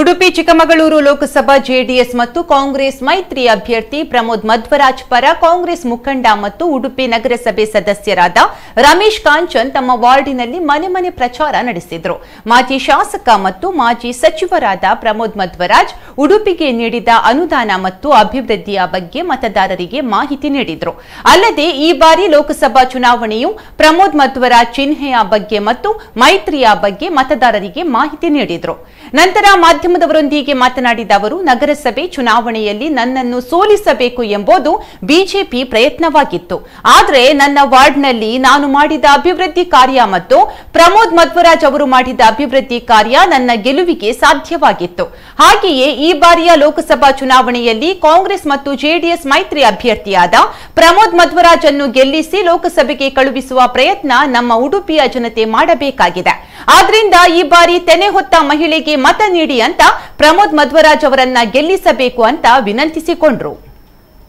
Udupi Chikkamagaluru Lok Sabha JDS ಮತ್ತು ಕಾಂಗ್ರೆಸ್ ಮೈತ್ರಿ ಅಭ್ಯರ್ಥಿ ಪ್ರಮೋದ್ ಮಧ್ವರಾಜ್ ಪರ ಕಾಂಗ್ರೆಸ್ ಮುಖಂಡ ಮತ್ತು ಉಡುಪಿ ನಗರಸಭೆ ಸದಸ್ಯರಾದ ರಮೇಶ್ ಕಾಂಚನ್ ತಮ್ಮ ವಾರ್ಡಿನಲ್ಲಿ ಮನೆ ಮನೆ ಪ್ರಚಾರ ನಡೆಸಿದರು. ಮಾಜಿ ಶಾಸಕ ಮತ್ತು ಮಾಜಿ ಸಚಿವರಾದ ಪ್ರಮೋದ್ ಮಧ್ವರಾಜ್ ಉಡುಪಿಗೆ ನೀಡಿದ ಅನುದಾನ ಮತ್ತು ಅಭಿವೃದ್ಧಿಯ ಬಗ್ಗೆ ಮತದಾರರಿಗೆ ಮಾಹಿತಿ ನೀಡಿದರು. ಅಲ್ಲದೆ ಈ ಬಾರಿ ಲೋಕಸಭಾ ಚುನಾವಣೆಯು ಪ್ರಮೋದ್ ಮಧ್ವರ ಚಿಹ್ನೆಯ ಬಗ್ಗೆ ಮತ್ತು ಮೈತ್ರಿಯ ಬಗ್ಗೆ ಮತದಾರರಿಗೆ ಮಾಹಿತಿ ನೀಡಿದರು. ನಂತರ ಮಾಧ್ಯಮದವರೊಂದಿಗೆ ಮಾತನಾಡಿದ ಅವರು, ನಗರಸಭೆ ಚುನಾವಣೆಯಲ್ಲಿ ನನ್ನನ್ನು ಸೋಲಿಸಬೇಕು ಎಂಬುದು ಬಿಜೆಪಿ ಪ್ರಯತ್ನವಾಗಿತ್ತು. ಆದರೆ ನನ್ನ ವಾರ್ಡ್ನಲ್ಲಿ ನಾನು ಮಾಡಿದ ಅಭಿವೃದ್ಧಿ ಕಾರ್ಯ ಮತ್ತು ಪ್ರಮೋದ್ ಮಧ್ವರಾಜ್ ಅವರು ಮಾಡಿದ ಅಭಿವೃದ್ಧಿ ಕಾರ್ಯ ನನ್ನ ಗೆಲುವಿಗೆ ಸಾಧ್ಯವಾಗಿತ್ತು. ಹಾಗೆಯೇ ಈ ಬಾರಿಯ ಲೋಕಸಭಾ ಚುನಾವಣೆಯಲ್ಲಿ ಕಾಂಗ್ರೆಸ್ ಮತ್ತು ಜೆಡಿಎಸ್ ಮೈತ್ರಿ ಅಭ್ಯರ್ಥಿಯಾದ ಪ್ರಮೋದ್ ಮಧ್ವರಾಜ್ ಅನ್ನು ಗೆಲ್ಲಿಸಿ ಲೋಕಸಭೆಗೆ ಕಳುಹಿಸುವ ಪ್ರಯತ್ನ ನಮ್ಮ ಉಡುಪಿಯ ಜನತೆ ಮಾಡಬೇಕಾಗಿದೆ. ಆದ್ರಿಂದ ಈ ಬಾರಿ ತೆನೆ ಹೊತ್ತ ಮಹಿಳೆಗೆ ಮತ ನೀಡಿ ಅಂತ ಪ್ರಮೋದ್ ಮಧ್ವರಾಜ್ ಅವರನ್ನ ಗೆಲ್ಲಿಸಬೇಕು ಅಂತ ವಿನಂತಿಸಿಕೊಂಡ್ರು.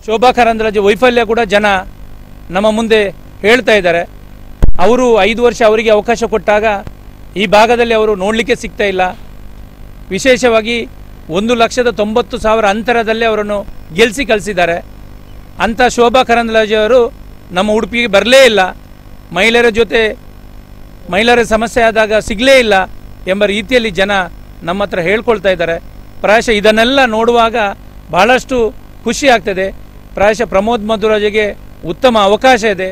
ಶೋಭಾ ಕರಂದ್ಲಾಜೆ ವೈಫಲ್ಯ ಕೂಡ ಜನ ನಮ್ಮ ಮುಂದೆ ಹೇಳ್ತಾ ಇದ್ದಾರೆ. ಅವರು ಐದು ವರ್ಷ ಅವರಿಗೆ ಅವಕಾಶ ಕೊಟ್ಟಾಗ ಈ ಭಾಗದಲ್ಲಿ ಅವರು ನೋಡಲಿಕ್ಕೆ ಸಿಗ್ತಾ ಇಲ್ಲ. ವಿಶೇಷವಾಗಿ ಒಂದು ಲಕ್ಷದ ತೊಂಬತ್ತು ಸಾವಿರ ಅಂತರದಲ್ಲಿ ಅವರನ್ನು ಗೆಲ್ಲಿಸಿ ಕಳಿಸಿದ್ದಾರೆ. ಅಂಥ ಶೋಭಾ ಕರಂದ್ಲಾಜೆ ಅವರು ನಮ್ಮ ಉಡುಪಿಗೆ ಬರಲೇ ಇಲ್ಲ. ಮಹಿಳೆಯರ ಜೊತೆ ಮಹಿಳೆಯರ ಸಮಸ್ಯೆ ಆದಾಗ ಸಿಗಲೇ ಇಲ್ಲ ಎಂಬ ರೀತಿಯಲ್ಲಿ ಜನ ನಮ್ಮ ಹತ್ರ ಹೇಳ್ಕೊಳ್ತಾ ಇದ್ದಾರೆ. ಪ್ರಾಯಶಃ ಇದನ್ನೆಲ್ಲ ನೋಡುವಾಗ ಬಹಳಷ್ಟು ಖುಷಿ ಆಗ್ತದೆ. ಪ್ರಾಯಶಃ ಪ್ರಮೋದ್ ಮಧುರಾಜಗೆ ಉತ್ತಮ ಅವಕಾಶ ಇದೆ.